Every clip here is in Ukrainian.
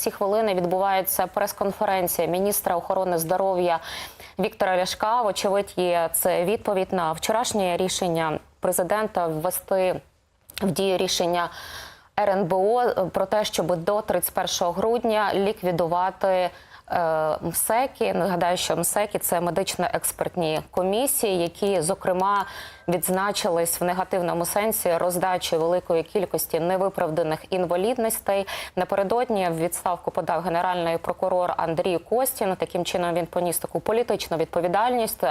Ці хвилини відбувається прес-конференція міністра охорони здоров'я Віктора Ляшка. Вочевидь, є це відповідь на вчорашнє рішення президента ввести в дію рішення РНБО про те, щоб до 31 грудня ліквідувати. Е, МСЕКи, нагадаю, що МСЕКи – це медично-експертні комісії, які, зокрема, відзначились в негативному сенсі роздачі великої кількості невиправданих інвалідностей. Напередодні в відставку подав генеральний прокурор Андрій Костін. Таким чином він поніс таку політичну відповідальність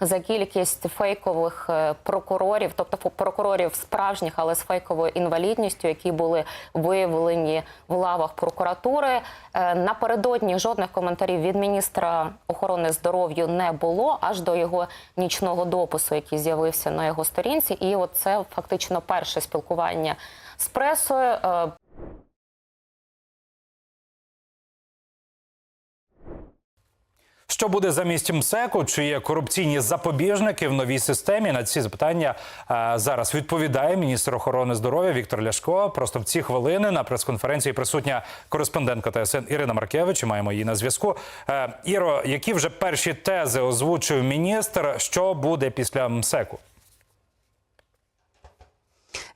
за кількість фейкових е, прокурорів, тобто прокурорів справжніх, але з фейковою інвалідністю, які були виявлені в лавах прокуратури. Е, Напередодні жодних коментарів від міністра охорони здоров'я не було аж до його нічного допису, який з'явився на його сторінці. І от це фактично перше спілкування з пресою. Що буде замість МСЕКу? Чи є корупційні запобіжники в новій системі? На ці запитання е, зараз відповідає міністр охорони здоров'я Віктор Ляшко. Просто в ці хвилини на прес-конференції присутня кореспондентка ТСН Ірина Маркевич. Маємо її на зв'язку. Е, Іро, які вже перші тези озвучив міністр? Що буде після МСЕКу?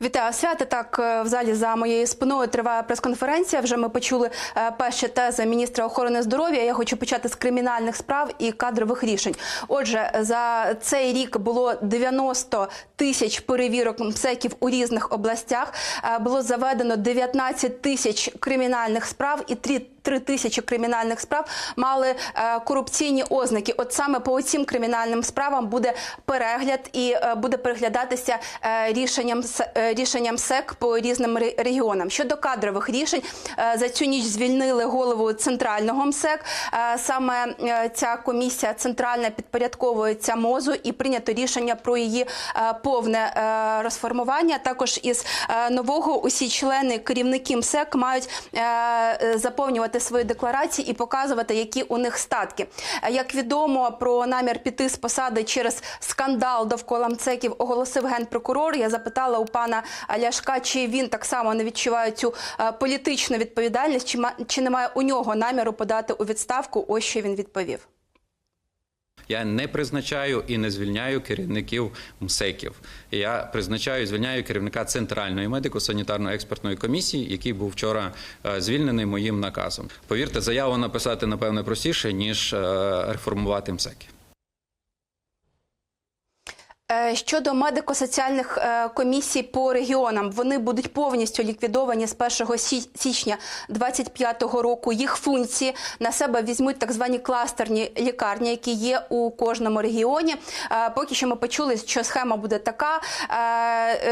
Вітаю свята. Так е, в залі за моєю спиною триває прес-конференція. Вже ми почули е, перші тези міністра охорони здоров'я. Я хочу почати з кримінальних справ і кадрових рішень. Отже, за цей рік було 90 тисяч перевірок МСЕКів у різних областях. Е, Було заведено 19 тисяч кримінальних справ і 3 Три тисячі кримінальних справ мали е, корупційні ознаки. От саме по цим кримінальним справам буде перегляд і е, буде переглядатися е, рішенням рішенням СЕК по різним регіонам. Щодо кадрових рішень, за цю ніч звільнили голову центрального МСЕК. Саме ця комісія центральна підпорядковується МОЗу і прийнято рішення про її повне розформування. Також із нового усі члени керівники МСЕК мають е, свої декларації і показувати, які у них статки. Е, Як відомо про намір піти з посади через скандал довкола МЦЕКів оголосив генпрокурор. Я запитала у пана Ляшка, чи він так само не відчуває цю е, політичну відповідальність, чи чи немає у нього наміру подати у відставку. Ось що він відповів. Я не призначаю і не звільняю керівників МСЕКів. Я призначаю і звільняю керівника центральної медико-санітарно-експертної комісії, який був вчора е, звільнений моїм наказом. Повірте, заяву написати напевне простіше ніж е, реформувати МСЕКи. Е, Щодо медико-соціальних е, комісій по регіонам, вони будуть повністю ліквідовані з 1 сі- січня 2025 року. Їх функції на себе візьмуть так звані кластерні лікарні, які є у кожному регіоні. Е, Поки що ми почули, що схема буде така: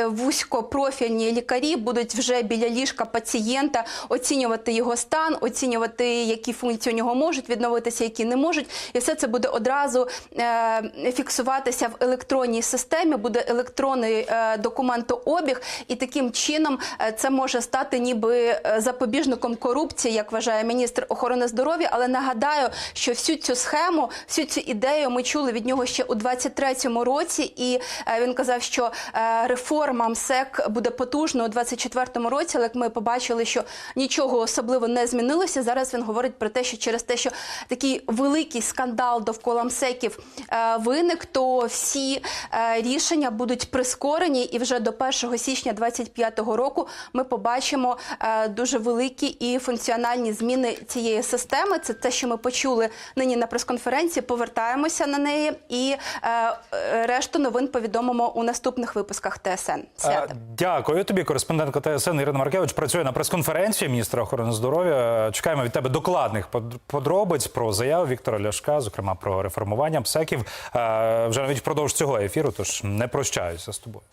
вузькопрофільні лікарі будуть вже біля ліжка пацієнта оцінювати його стан, оцінювати, які функції у нього можуть відновитися, які не можуть, і все це буде одразу фіксуватися в електронній системі, буде електронний е, документообіг, і таким чином е, це може стати ніби е, запобіжником корупції, як вважає міністр охорони здоров'я. Але нагадаю, що всю цю схему, всю цю ідею ми чули від нього ще у 23-му році, і він казав, що реформа МСЕК буде потужно у 24-му році. Але як ми побачили, що нічого особливо не змінилося. Зараз він говорить про те, що через те, що такий великий скандал довкола МСЕКів виник, то всі рішення будуть прискорені, і вже до 1 січня 25-го року ми побачимо е, дуже великі і функціональні зміни цієї системи. Це те, що ми почули нині на прес-конференції. Повертаємося на неї, і е, решту новин повідомимо у наступних випусках ТСН. Свята. Е, Дякую тобі, кореспондентка ТСН Ірина Маркевич. Працює на прес-конференції міністра охорони здоров'я. Чекаємо від тебе докладних под- подробиць про заяву Віктора Ляшка, зокрема про реформування МСЕКів. Е, Вже навіть впродовж цього ефіру, тож не прощаюся з тобою.